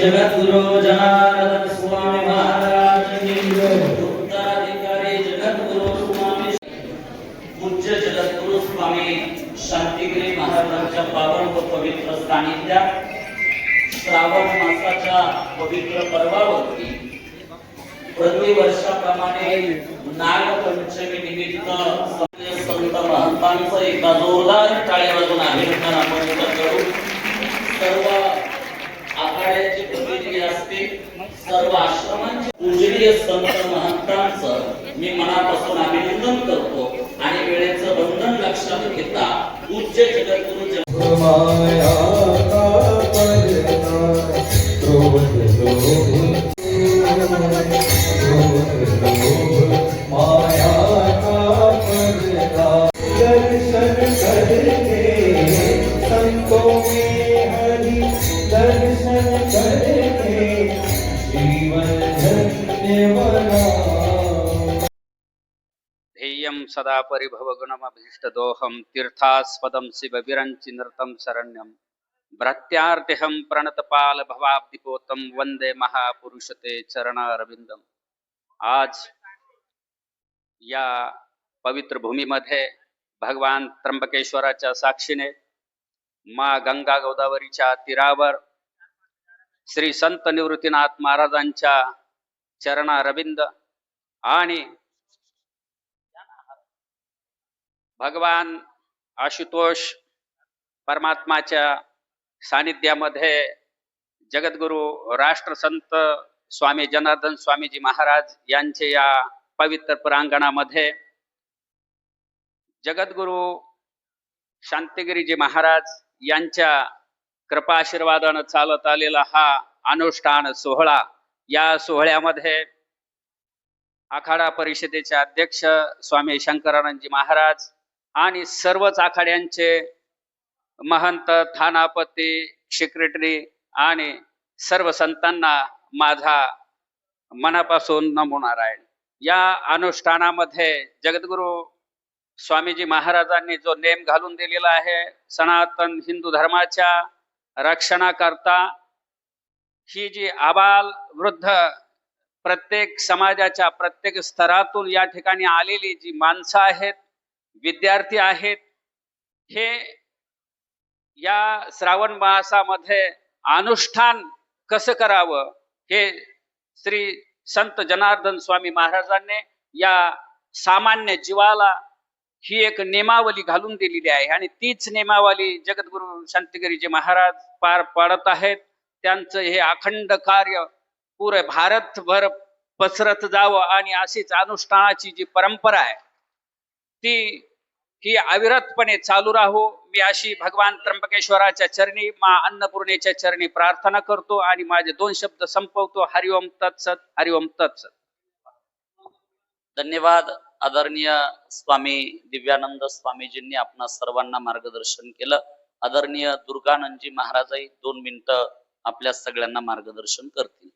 जगद्गुरु जनार्दन स्वामी महाराज उत्तराधिकारी जगद्गुरु स्वामी पूज्य जगद्गुरु स्वामी शांतिगिरी महाराजांच्या पावन व पवित्र सानिध्यात श्रावण मासाच्या पवित्र पर्वावरती प्रतिवर्षाप्रमाणे नागपंचमी निमित्त संत महंतांचं एकदा जोरदार अभिनंदन आपण करू सर्व असते सर्व आश्रमांचे पूजनीय संत महंतांचं मी मनापासून अभिनंदन करतो आणि वेळेचं बंधन लक्षात घेता पूज्य जगद्गुरु जन- माया सदा परिभवगुणमभीष्टदोहं तीर्थास्पदं शिवविरञ्चिनृतं शरण्यं। भ्रत्यार्तिहं प्रणतपालभवाब्धिपोतं वन्दे महापुरुषते चरणारविन्दम। आज या पवित्र भूमीमध्ये भगवान त्र्यंबकेश्वराच्या साक्षीने मा गंगा गोदावरीच्या तीरावर श्री संत निवृत्तीनाथ महाराजांच्या चरणारविंद आणि भगवान आशुतोष परमात्माच्या सानिध्यामध्ये जगद्गुरु राष्ट्रसंत स्वामी जनार्दन स्वामीजी महाराज यांचे या पवित्र प्रांगणामध्ये जगद्गुरु शांतिगिरीजी महाराज यांच्या कृपा आशीर्वादानं चालत आलेला हा अनुष्ठान सोहळा या सोहळ्यामध्ये आखाडा परिषदेचे अध्यक्ष स्वामी शंकरानंदजी महाराज आणि सर्वच आखाड्यांचे महंत थानापती सेक्रेटरी आणि सर्व संतांना माझा मनापासून नमो नारायण. या अनुष्ठानामध्ये जगद्गुरु स्वामीजी महाराजांनी जो नेम घालून दिलेला आहे सनातन हिंदू धर्माच्या रक्षणाकरता ही जी आबाल वृद्ध प्रत्येक समाजाच्या प्रत्येक स्तरातून या ठिकाणी आलेली जी माणसं आहेत विद्यार्थी आहेत. हे या श्रावण मासामध्ये अनुष्ठान कसं करावं हे श्री संत जनार्दन स्वामी महाराजांनी या सामान्य जीवाला ही एक नेमावली घालून दिलेली आहे आणि तीच नेमावली जगद्गुरु शांतिगिरीजी महाराज पार पाडत आहेत. त्यांचं हे अखंड कार्य पुरे भारतभर पसरत जावं आणि अशीच अनुष्ठानाची जी परंपरा आहे ती ही अविरतपणे चालू राहो. मी अशी भगवान त्र्यंबकेश्वराच्या चरणी मा अन्नपूर्णेच्या चरणी प्रार्थना करतो आणि माझे दोन शब्द संपवतो. हरिओम तत्सत हरिओम तत्सत धन्यवाद आदरणीय स्वामी दिव्यानंद स्वामीजींनी आपणा सर्वांना मार्गदर्शन केलं. आदरणीय दुर्गानंदजी महाराजही दोन मिनिटं आपल्या सगळ्यांना मार्गदर्शन करतील.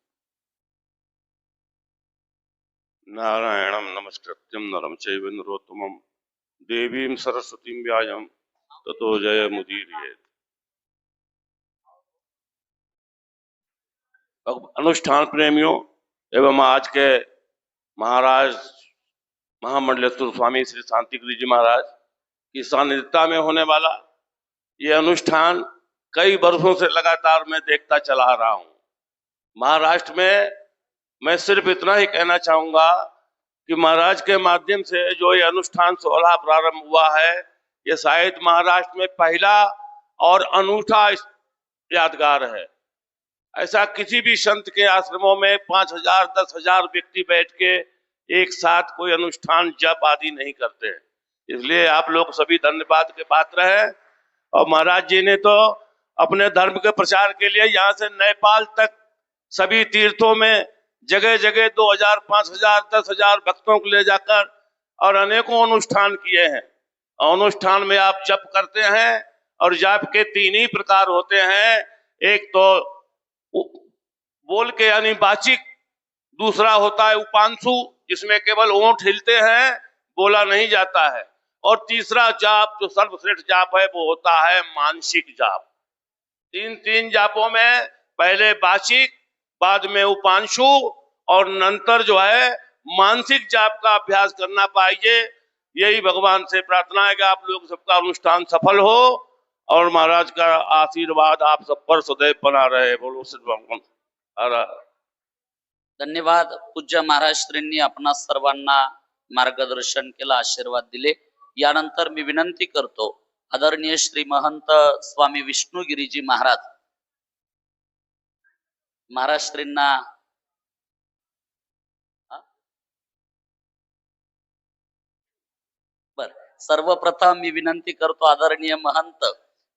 नारायणं नमस्कृत्यं नरं चैव नरोत्तमं देवीं सरस्वतीं व्याजं ततो अब अनुष्ठान प्रेमियों एवं आज के महाराज महामंडलेश्वर स्वामी श्री शांतिगिरी जी महाराज की सानिध्यता में होने वाला ये अनुष्ठान कई वर्षों से लगातार मैं देखता चला रहा हूँ। महाराष्ट्र में मैं सिर्फ़ इतना ही कहना चाहूँगा कि महाराज के माध्यम से जो ये अनुष्ठान सोलह प्रारंभ हुआ है, ये शायद महाराष्ट्र में पहला और अनूठा यादगार है। ऐसा किसी भी संत के आश्रमों में पाँच हज़ार, दस हज़ार व्यक्ति बैठ के एक साथ कोई अनुष्ठान जप आदि नहीं करते। इसलिए आप लोग सभी धन्यवाद के पात्र हैं। और महाराज जी ने तो अपने धर्म के प्रचार के लिए यहाँ से नेपाल तक सभी तीर्थों में जगह जगह दो हज़ार, पाँच हज़ार, दस हज़ार भक्तों को ले जाकर और अनेकों अनुष्ठान किए हैं। अनुष्ठान में आप जप करते हैं और जप के तीन ही प्रकार होते हैं। एक तो बोल के यानी बाचिक, दूसरा होता है उपांशु, जिसमें केवल ओंठ हिलते हैं, बोला नहीं जाता है। और तीसरा जाप, जो सर्वश्रेष्ठ जाप है, वो होता है मानसिक जाप। तीन तीन जापों में, पहले बाचिक बाद में उपांशु और नंतर जो है मानसिक जाप का अभ्यास करना पाइए। यही भगवान से प्रार्थना है कि आप लोग सबका अनुष्ठान सफल हो और महाराज का आशीर्वाद आप सब पर सदैव बना रहे। बोलो। धन्यवाद। पूज्य महाराज श्रींनी आपणा सर्वांना मार्गदर्शन केलं, आशीर्वाद दिले। यानंतर मी विनंती करतो, आदरणीय श्री महंत स्वामी विष्णुगिरीजी महाराज महाराष्ट्रींना बर. सर्वप्रथम मी विनंती करतो आदरणीय महंत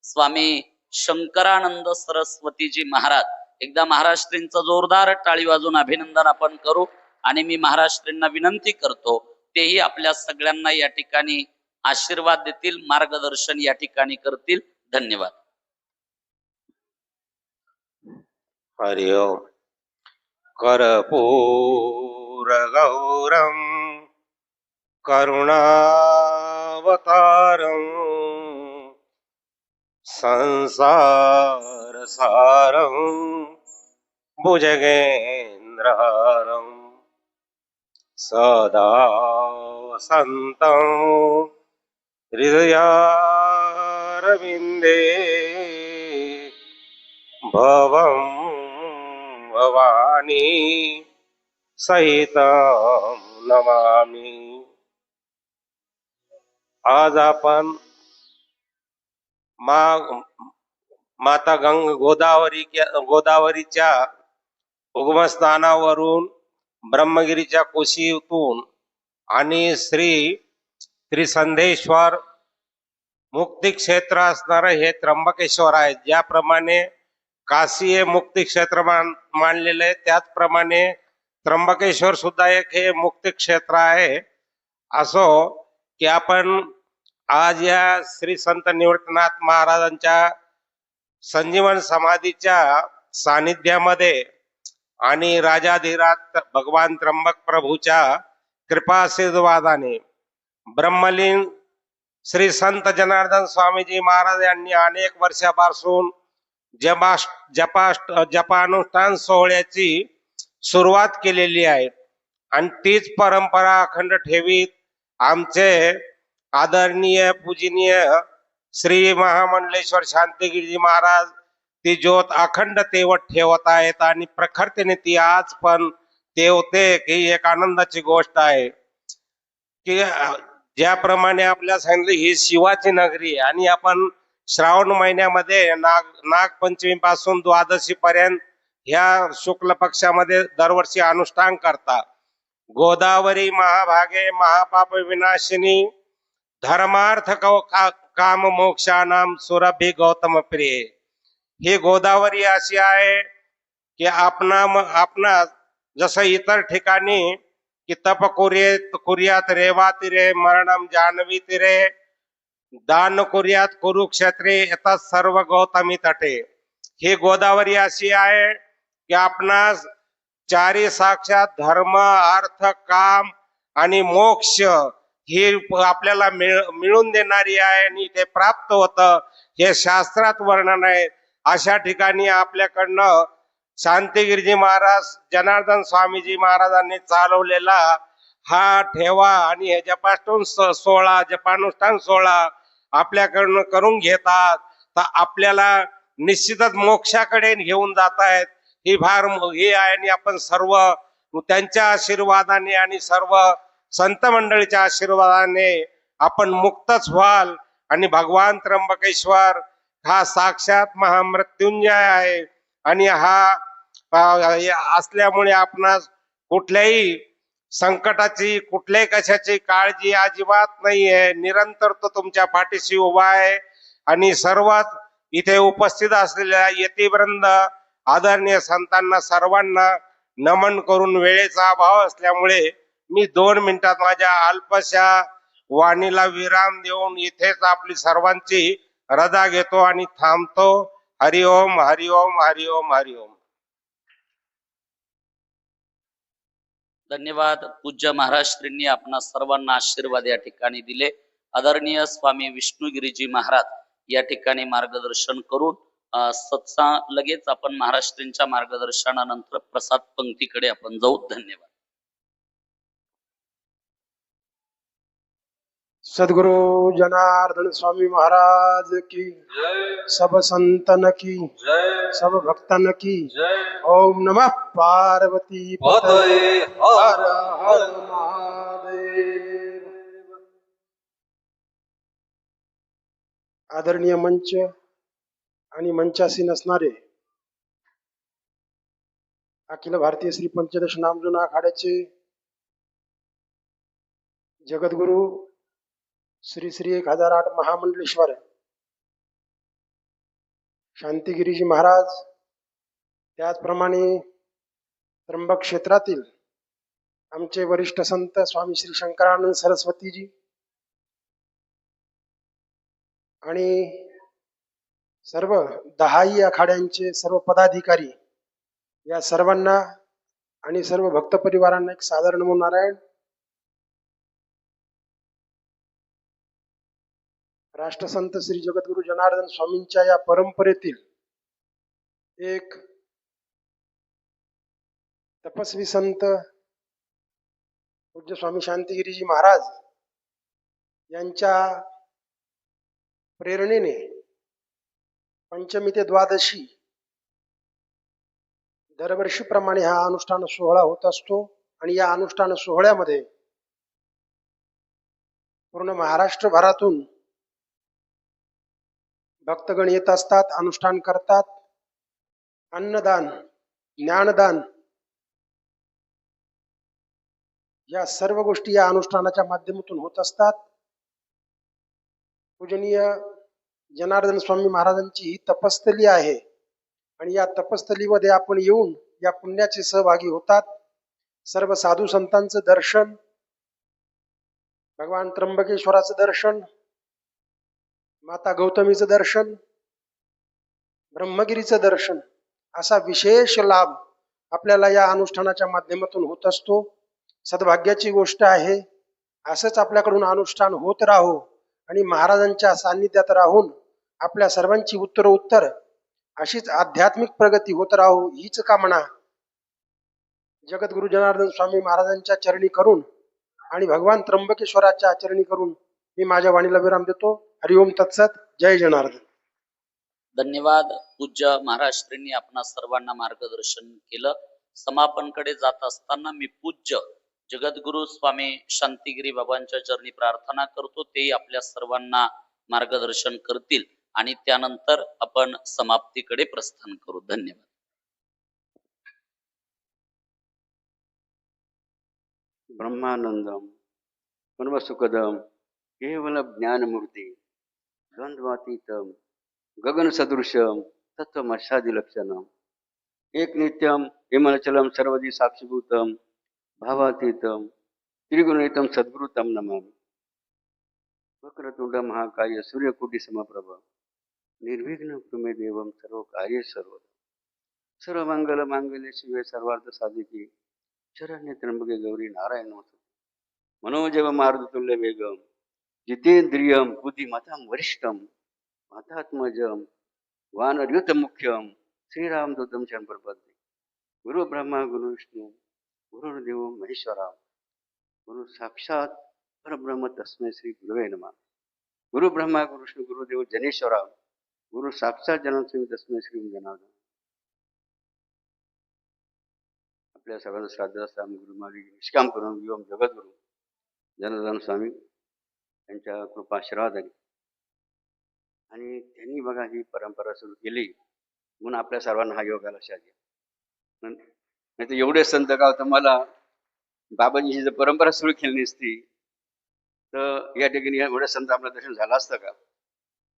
स्वामी शंकरानंद सरस्वतीजी महाराज. एकदा महाराष्ट्रींचं जोरदार टाळी वाजून अभिनंदन आपण करू आणि मी महाराष्ट्रींना विनंती करतो तेही आपल्या सगळ्यांना या ठिकाणी आशीर्वाद देतील मार्गदर्शन या ठिकाणी करतील. धन्यवाद. हरि ओम कर्पूरगौरं करुणावतारम् संसारसारं भुजगेन्द्रहारम् सदा वसन्तं हृदयारविन्दे भवं भवानी सहितं नमामी. आज आपण मा माता गंग गोदावरी गोदावरीच्या उगमस्थानावरून ब्रह्मगिरीच्या कोशीतून आणि श्री त्रिसंधेश्वर मुक्ती क्षेत्र असणारं हे त्र्यंबकेश्वर आहे. ज्याप्रमाणे काशी हे मुक्ती क्षेत्र मान मानलेलं. आहे त्याचप्रमाणे त्र्यंबकेश्वर सुद्धा एक हे मुक्ती क्षेत्र आहे. असो की आपण आज या श्री संत निवृत्तनाथ महाराजांच्या संजीवन समाधीच्या सानिध्यामध्ये आणि राजाधिराज भगवान त्र्यंबक प्रभूच्या कृपाशीर्वादाने ब्रह्मलीन श्री संत जनार्दन स्वामीजी महाराज यांनी अनेक वर्षापासून जपाष्ट जपाष्ट जपानुष्ठान सोहळ्याची सुरुवात केलेली आहे. आणि तीच परंपरा अखंड ठेवीत आमचे आदरणीय पूजनीय श्री महामंडलेश्वर शांतिगिरीजी महाराज ती ज्योत अखंड तेवत ठेवत आहेत आणि प्रखरतेने ती आज पण तेवते ही एक आनंदाची गोष्ट आहे. की ज्याप्रमाणे आपल्या सांगितलं ही शिवाची नगरी आहे आणि आपण श्रावण महिन्यामध्ये नाग नागपंचमी पासून द्वादशी पर्यंत ह्या शुक्ल पक्षामध्ये दरवर्षी अनुष्ठान करता गोदावरी महाभागे महापाप विनाशिनी धर्मार्थ कव- का- काम मोक्षानाम सुरभी गौतम प्रिय. ही गोदावरी अशी आहे की आपणा आपणा जसं इतर ठिकाणी की तप कुर्ये कुर्यात रेवा तिरे मरणम जानवी तिरे दान कुर्यात कुरुक्षेत्रे येतात सर्व गौतमी तटे. ही गोदावरी अशी आहे की आपणास चारी साक्षात धर्म अर्थ काम आणि मोक्ष हे आपल्याला मिळ- मिळून देणारी आहे आणि ते प्राप्त होतं. हे शास्त्रात वर्णन आहे. अशा ठिकाणी आपल्याकडनं शांतिगिरीजी महाराज जनार्दन स्वामीजी महाराजांनी चालवलेला हा ठेवा आणि हे जपाष्टून सोहळा जपानुष्ठान सोहळा आपल्याकडनं करून घेतात. तर आपल्याला निश्चितच मोक्षाकडे घेऊन जात आहेत ही फार हे आहे आणि आपण सर्व त्यांच्या आशीर्वादाने आणि सर्व संत मंडळीच्या आशीर्वादाने आपण मुक्तच व्हाल. आणि भगवान त्र्यंबकेश्वर हा साक्षात महामृत्युंजय आहे. आणि हा असल्यामुळे आपणास कुठल्याही संकटाची कुठल्याही कशाची काळजी अजिबात नाहीये. निरंतर तो तुमच्या पाठीशी उभा आहे. आणि सर्वात इथे उपस्थित असलेल्या यतीवृंद आदरणीय संतांना सर्वांना नमन करून वेळेचा अभाव असल्यामुळे मी दोन मिनिटात माझ्या अल्पशा वाणीला विराम देऊन इथेच आपली सर्वांची रजा घेतो आणि थांबतो. हरिओम हरिओम हरिओम हरिओम. धन्यवाद. पूज्य महाराष्ट्रींनी आपण आपणा सर्वांना आशीर्वाद या ठिकाणी दिले. आदरणीय स्वामी विष्णुगिरीजी महाराज या ठिकाणी मार्गदर्शन करून सत्सा लगेच आपण महाराष्ट्रींच्या मार्गदर्शनानंतर प्रसाद पंक्तीकडे आपण जाऊ. धन्यवाद. सद्गुरु जनार्दन स्वामी महाराज की सब संतन की सब भक्तन की। ओम नमः पार्वती पतये। हर हर महादेव आदरणीय मंच आणि मंचासीन नसणारे अखिल भारतीय श्री पंचदश नामजुना आखाड्याचे जगद्गुरु श्री श्री एक हजार आठ महामंडलेश्वर. शांतिगिरीजी महाराज त्याचप्रमाणे त्र्यंबक क्षेत्रातील आमचे वरिष्ठ संत स्वामी श्री शंकरानंद सरस्वतीजी आणि सर्व दहाही आखाड्यांचे सर्व पदाधिकारी या सर्वांना आणि सर्व भक्त परिवारांना एक सादर नमो नारायण राष्ट्रसंत श्री जगद्गुरु जनार्दन स्वामींच्या या परंपरेतील एक तपस्वी संत पूज्य स्वामी शांतिगिरीजी महाराज यांच्या प्रेरणेने पंचमी ते द्वादशी दरवर्षीप्रमाणे हा अनुष्ठान सोहळा होत असतो आणि या अनुष्ठान सोहळ्यामध्ये पूर्ण महाराष्ट्रभरातून भक्तगण येत असतात अनुष्ठान करतात. अन्नदान ज्ञानदान. या सर्व गोष्टी या अनुष्ठानाच्या माध्यमातून होत असतात. पूजनीय जनार्दन स्वामी महाराजांची ही तपस्थली आहे. आणि या तपस्थलीमध्ये आपण येऊन या पुण्याचे सहभागी होतात. सर्व साधू संतांचं दर्शन भगवान त्र्यंबकेश्वराचं दर्शन माता गौतमीचं दर्शन ब्रह्मगिरीचं दर्शन असा विशेष लाभ आपल्याला या अनुष्ठानाच्या माध्यमातून होत असतो. सद्भाग्याची गोष्ट आहे असंच आपल्याकडून अनुष्ठान होत राहो आणि महाराजांच्या सान्निध्यात राहून आपल्या सर्वांची उत्तर उत्तर अशीच आध्यात्मिक प्रगती होत राहो हीच कामना जगद्गुरु जनार्दन स्वामी महाराजांच्या चरणी करून आणि भगवान त्र्यंबकेश्वराच्या चरणी करून मी माझ्या वाणीला विराम देतो. हरिओम तत्सत जय जनार्दन. धन्यवाद. पूज्य महाराष्ट्रींनी आपणा सर्वांना मार्गदर्शन केलं. समापनकडे जात असताना मी पूज्य जगद्गुरु स्वामी शांतिगिरी बाबांच्या चरणी प्रार्थना करतो. तेही आपल्या सर्वांना मार्गदर्शन करतील आणि त्यानंतर आपण समाप्तीकडे प्रस्थान करू. धन्यवाद. ब्रह्मानंदम परमसुखदम केवल ज्ञानमूर्ती द्वंद्वातीतम गगन सदृशम तत्वमशादिलक्षणम एक नित्यम हिमलचलम सर्वधी साक्षीभूतम भावातीतम त्रिगुणितम सद्गुरुतम नमामि वक्रतुंड महाकाय सूर्यकोटी समप्रभ। निर्विघ्न कुमे देवम सर्व कार्य सर्व सर्व मंगल मांगल्य शिवे सर्वार्थ साधिकी। शरण्य त्र्यंबके गौरी नारायण नमस्ते मनोजव मारुतुल्य वेगम। जितेंद्रियम बुद्धिमतां वरिष्ठम मातात्मजम वानरयुत मुख्यम श्रीरामदूतम शंप्रपद्ये गुरु ब्रह्मा गुरु विष्णू गुरुर्देव महेश्वरा गुरु साक्षात परब्रह्म तस्मै श्री गुरुवे नमः। गुरु ब्रह्मा गुरु विष्णू गुरुदेव जनेश्वरा गुरु साक्षात जनस्वी तस्मै श्री जनार्दन आपल्या सगळ्यांना श्राद्ध स्वामी गुरु महाराज निष्काम करून विवम जगद्गुरु। जनार्दन स्वामी त्यांच्या यांच्या आली आणि त्यांनी बघा ही परंपरा सुरू केली. म्हणून आपल्या सर्वांना हा योगाला शाजी. नाही तर एवढे संत गाव तर मला जर परंपरा सुरू केली नसती तर या ठिकाणी एवढे संत आपलं दर्शन झालं असतं का?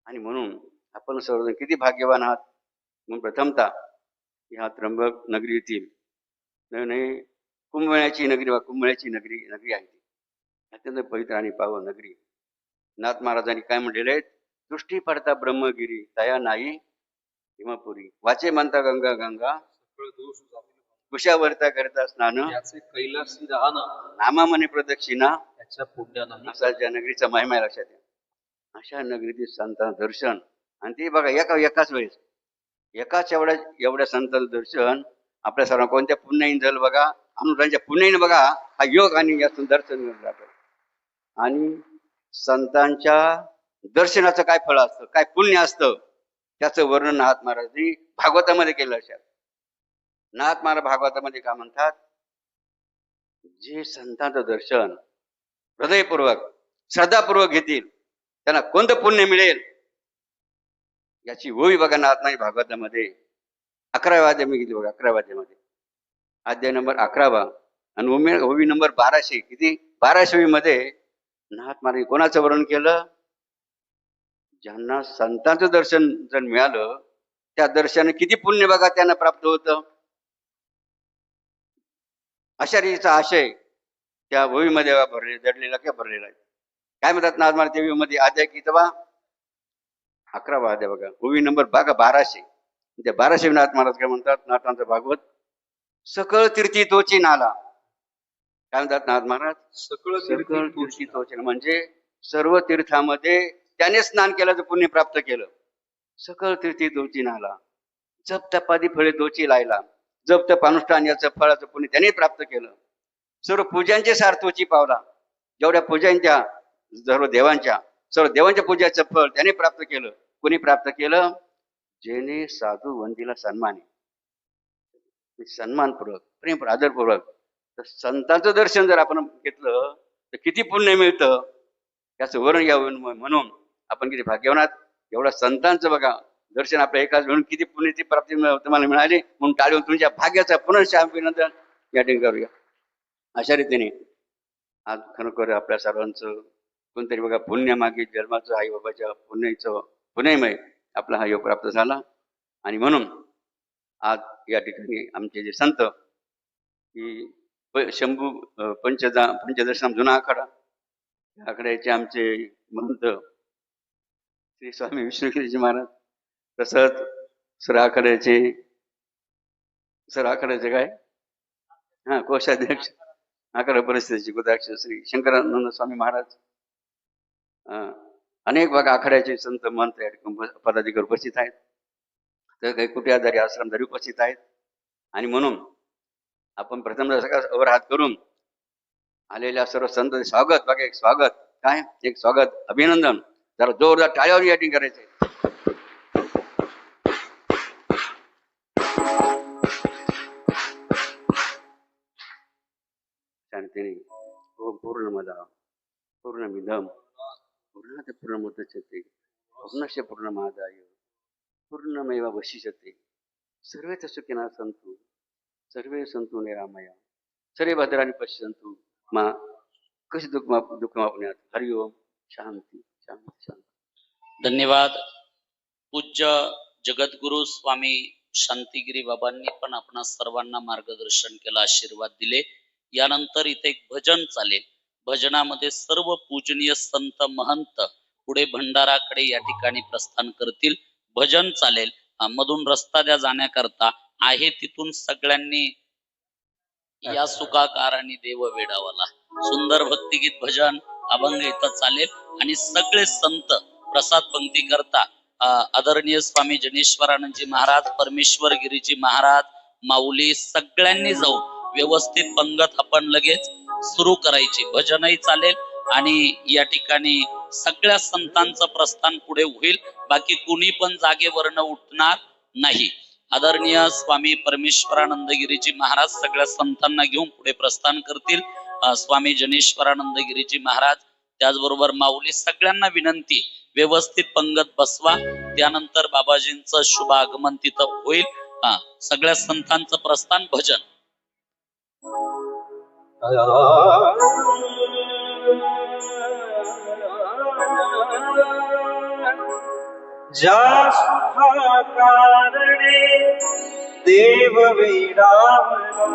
आणि म्हणून आपण सर्वजण किती भाग्यवान आहात? म्हणून प्रथमतः ह्या त्र्यंबक नगरी येथील नाही कुंभमेळ्याची नगरी वा कुंभमेळ्याची नगरी नगरी आहे ती. अत्यंत पवित्र आणि पावन नगरी. नाथ महाराजांनी काय म्हणलेले आहेत दृष्टी पडता ब्रह्मगिरी तया नाही हिमापुरी वाचे म्हणता गंगा गंगा. कुशावरता करता स्नान. कैलासी राहणं. नामा म्हणे प्रदक्षिणा त्याच्या पुण्यानं असा ज्या नगरीचा महिमा आहे लक्षात घ्या. अशा नगरीतील संतांचं दर्शन. आणि ते बघा एका एकाच वेळेस. एकाच एवढ्या एवढ्या संतांचं दर्शन. आपल्या सर्वांना कोणत्या पुण्याईन झालं बघा? अनुरांच्या पुण्याईन बघा. हा योग आणि यातून दर्शन आपल्याला. आणि संतांच्या दर्शनाचं काय फळ असतं काय पुण्य असतं त्याचं वर्णन नाथ महाराजांनी भागवतामध्ये केलं अशा नाथ महाराज भागवतामध्ये का म्हणतात? जे संतांचं दर्शन हृदयपूर्वक श्रद्धापूर्वक घेतील त्यांना कोणतं पुण्य मिळेल? याची ओवी बघा नाथ नाही भागवतामध्ये. अकराव्या अध्याय मी घेतली बघा अकराव्या अध्यायामध्ये. अध्याय नंबर अकरावा आणि ओमी ओवी नंबर बाराशे किती? बाराशे मध्ये नाथ महाराज कोणाचं वर्णन केलं? ज्यांना संतांचं दर्शन जर मिळालं त्या दर्शनाने किती पुण्य बघा त्यांना प्राप्त होतं? अशा रीतीचा आशय त्या भूमीमध्ये भरले दडलेला किंवा भरलेला आहे. काय म्हणतात नाथ महाराज त्या भूमीमध्ये अध्याय की बा? अकरावा अध्याय बघा. भूमी नंबर बघा बाराशे. त्या बाराशे नाथ महाराज काय म्हणतात? नाथांचं भागवत सकळ तीर्थी तोची नाला. काय म्हणतात नाथ महाराज? सकळ सकळ तीर्थी. तोची म्हणजे सर्व तीर्थामध्ये त्याने स्नान केल्याचं पुण्य प्राप्त केलं. सकळ तीर्थी तोची नाला. जप तपादी फळे तोची लायला. जप तप अनुष्ठान याचं फळाचं पुण्य त्याने प्राप्त केलं. सर्व पूजांचे सार तोची पावला. जेवढ्या पूजांच्या सर्व देवांच्या सर्व देवांच्या पूजाचं फळ त्याने प्राप्त केलं. कोणी प्राप्त केलं? जेने साधू वंदीला सन्मान. सन्मानपूर्वक प्रेमपूर्वक आदरपूर्वक. तर संतांचं दर्शन जर आपण घेतलं तर किती पुण्य मिळतं? याचं वरण घ्यावं म्हणून आपण किती भाग्यवान आहात? एवढा संतांचं बघा दर्शन आपल्या एकाच म्हणून किती पुण्याची प्राप्ती तुम्हाला मिळाली? म्हणून टाळून तुमच्या भाग्याचा पुनर्शा अभिनंदन या ठिकाणी करूया. अशा रीतीने आज खरोखर आपल्या सर्वांचं कोणतरी बघा पुण्य मागे जन्माचं आई बाबाच्या पुण्याचं पुण्यमय आपला हा योग प्राप्त झाला. आणि म्हणून आज या ठिकाणी आमचे जे संत की शंभू पंचदा पंचदर्शन जुना आखाडा या आखाड्याचे आमचे महंत श्री स्वामी विष्णुगिरीजी महाराज तसंच सर आखाड्याचे सर आखाड्याचे काय? हा कोषाध्यक्ष आखाडा परिस्थितीचे गुदाक्ष श्री शंकरानंद स्वामी महाराज. अं, अनेक भाग आखाड्याचे संत महंत या ठिकाणी पदाधिकारी उपस्थित आहेत. तर काही कुठे आजारी आश्रमधारी उपस्थित आहेत. आणि म्हणून आपण प्रथम सगळा हात करून आलेल्या सर्व संत स्वागत बघा एक स्वागत काय? एक स्वागत अभिनंदन. जरा जोरदार टाळ्यावर या ठिकाणी करायचंय. शांतीने ओम हो, पूर्ण मदा पूर्ण मिदम. पूर्ण पूर्ण मुदचते पूर्णश पूर्ण मादाय पूर्णमेव वशिष्यते सर्वे च सुखिना संतू. सर्वे संतु निरामया। सर्वे भद्राणि पश्यन्तु मा। कशी दुःख दुःख मापण्यात हरि ओम। शांती शांती शांती धन्यवाद। पूज्य जगद्गुरु स्वामी शांतिगिरी बाबांनी पण आपणा सर्वांना मार्गदर्शन केलं आशीर्वाद दिले. यानंतर इथे एक भजन चालेल. भजनामध्ये सर्व पूजनीय संत महंत पुढे भंडाराकडे या ठिकाणी प्रस्थान करतील. भजन चालेल. मधून रस्ता द्या जाण्याकरता. आहे तिथून सगळ्यांनी या सुखाकाराने देव वेडावला सुंदर भक्तिगीत भजन अभंग इथं चालेल. आणि सगळे संत प्रसाद पंक्ती करता आदरणीय स्वामी जनेश्वरानंदजी महाराज परमेश्वर गिरीजी महाराज माऊली सगळ्यांनी जाऊन व्यवस्थित पंगत आपण लगेच सुरू करायची. भजनही चालेल आणि या ठिकाणी सगळ्या संतांचं प्रस्थान पुढे होईल. बाकी कुणी पण जागेवरनं उठणार नाही. आदरणीय स्वामी परमेश्वरानंदगिरीजी महाराज सगळ्या संतांना घेऊन पुढे प्रस्थान करतील. स्वामी स्वामी जनेश्वरानंदगिरीजी महाराज त्याचबरोबर माऊली सगळ्यांना विनंती व्यवस्थित पंगत बसवा. त्यानंतर बाबाजींचं शुभ आगमन तिथं होईल. सगळ्या संतांचं प्रस्थान भजन. ज्या सुखा कारणे देव विडावला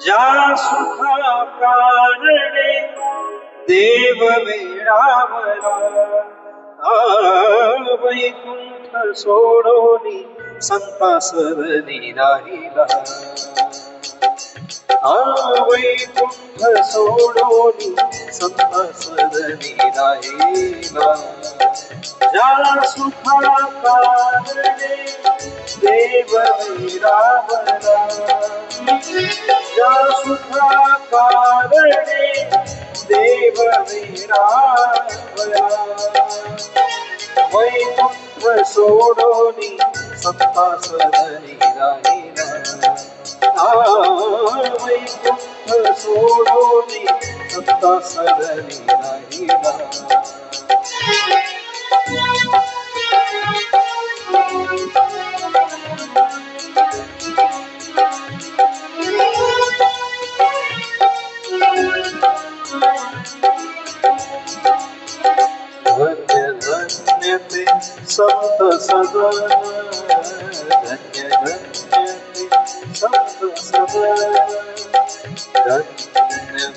ज्या सुखा कारणे देव विडावला वैकुंठ सोडोनी संता सरणी राहिला वैकुंठ सोडोनी संत सदनी राहिला ज्या सुखा कारणे देव विरावला ज्या सुखा कारणे देव विरावला वैकुंठ सोडोनी सत्ता सदनी राहिला आ, वैकुंठ सोडोनी सत्ता सदनी राहिला सदन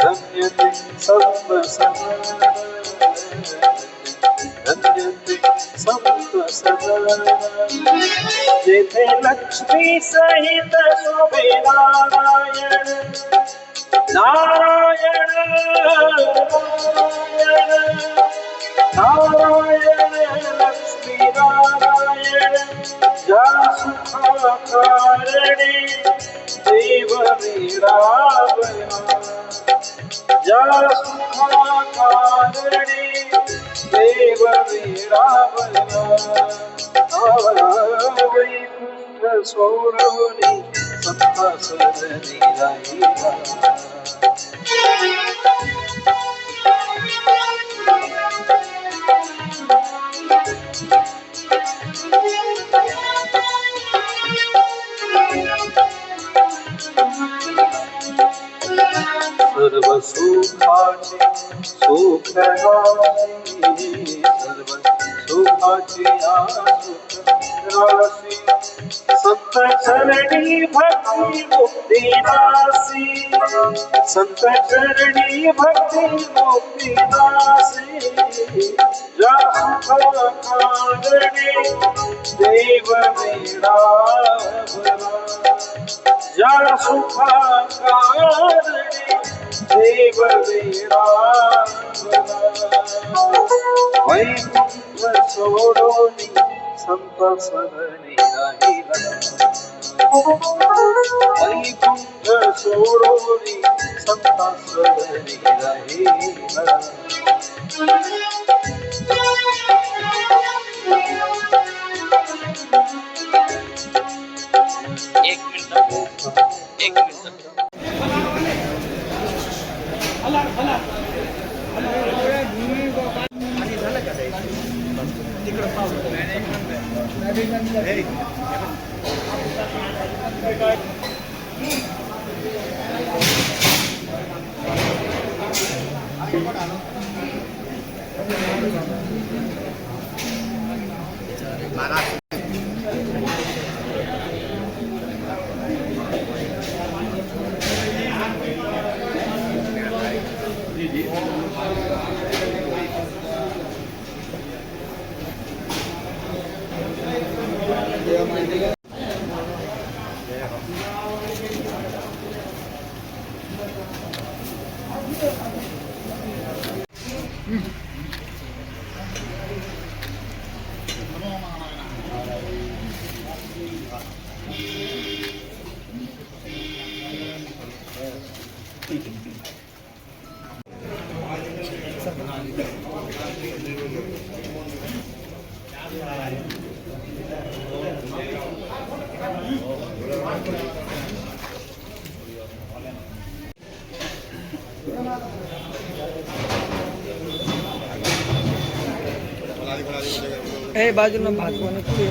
धन्य ते संत सदन जेथे लक्ष्मी सहित शोभे नारायण नारायण। नारायण। लक्ष्मी नारायण ज्या सुखा कारणे देव विरावला ज्या सर्व सुखाचे सुख सर्व सुखाचे आसुख राशी संत चरणी भक्ती मुक्ती नासी संत चरणी भक्ती मुक्ती नासी ज्या सुख कारणे देव मिळावला ज्या सुखा कारणे देव विरावला वैकुंठ सोडोनी संत सदनी राहिला वैकुंठ सोडोनी संत सदनी राहिला एक मिनिट एक मिनिट ए बाजूला भात बनवतो